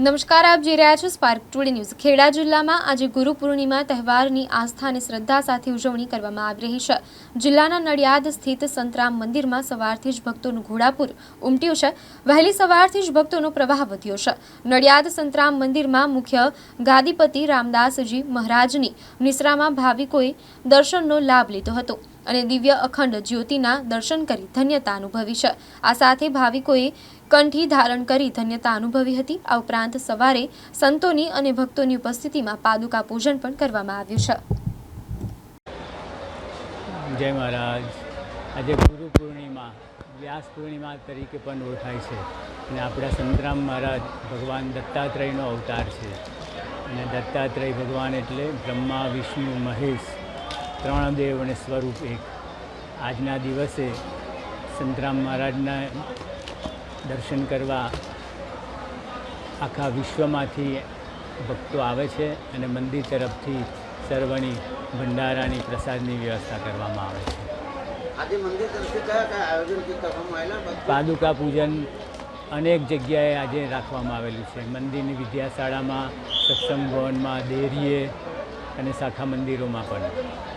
નમસ્કાર, આપ જોઈ રહ્યા છો સ્પાર્ક ટુડે ન્યૂઝ ખેડા જિલ્લામાં આજે ગુરુ પૂર્ણિમા તહેવારની આસ્થા અને શ્રદ્ધા સાથે ઉજવણી કરવામાં આવી રહી છે. જિલ્લાના નડિયાદ સ્થિત સંતરામ મંદિરમાં સવારથી જ ભક્તોનું ઘોડાપુર ઉમટ્યું છે. વહેલી સવારથી જ ભક્તોનો પ્રવાહ વધ્યો છે. નડિયાદ સંતરામ મંદિરમાં મુખ્ય ગાદીપતિ રામદાસજી મહારાજની નિશ્રામાં ભાવિકોએ દર્શનનો લાભ લીધો હતો અને દિવ્ય અખંડ જ્યોતિના દર્શન કરી ધન્યતા અનુભવી છે. આ સાથે ભાવિકોએ કંઠી ધારણ કરી ધન્યતા અનુભવી હતી. આ ઉપરાંત સવારે સંતોની અને ભક્તોની ઉપસ્થિતિમાં પાદુકા પૂજન પણ કરવામાં આવ્યું છે. જય મહારાજ. આજે ગુરુ પૂર્ણિમા, વ્યાસ પૂર્ણિમા તરીકે પણ ઓળખાય છે. અને આપણા સંતરામ મહારાજ ભગવાન દત્તાત્રેયનો અવતાર છે. અને દત્તાત્રેય ભગવાન એટલે બ્રહ્મા, વિષ્ણુ, મહેશ, ત્રણ દેવ અને સ્વરૂપ એક. આજના દિવસે સંતરામ મહારાજના દર્શન કરવા આખા વિશ્વમાંથી ભક્તો આવે છે અને મંદિર તરફથી સર્વણી ભંડારાની પ્રસાદની વ્યવસ્થા કરવામાં આવે છે. પાદુકા પૂજન અનેક જગ્યાએ આજે રાખવામાં આવેલું છે. મંદિરની વિદ્યાશાળામાં સત્સંગ ભવનમાં દેરીએ અને શાખા મંદિરોમાં પણ.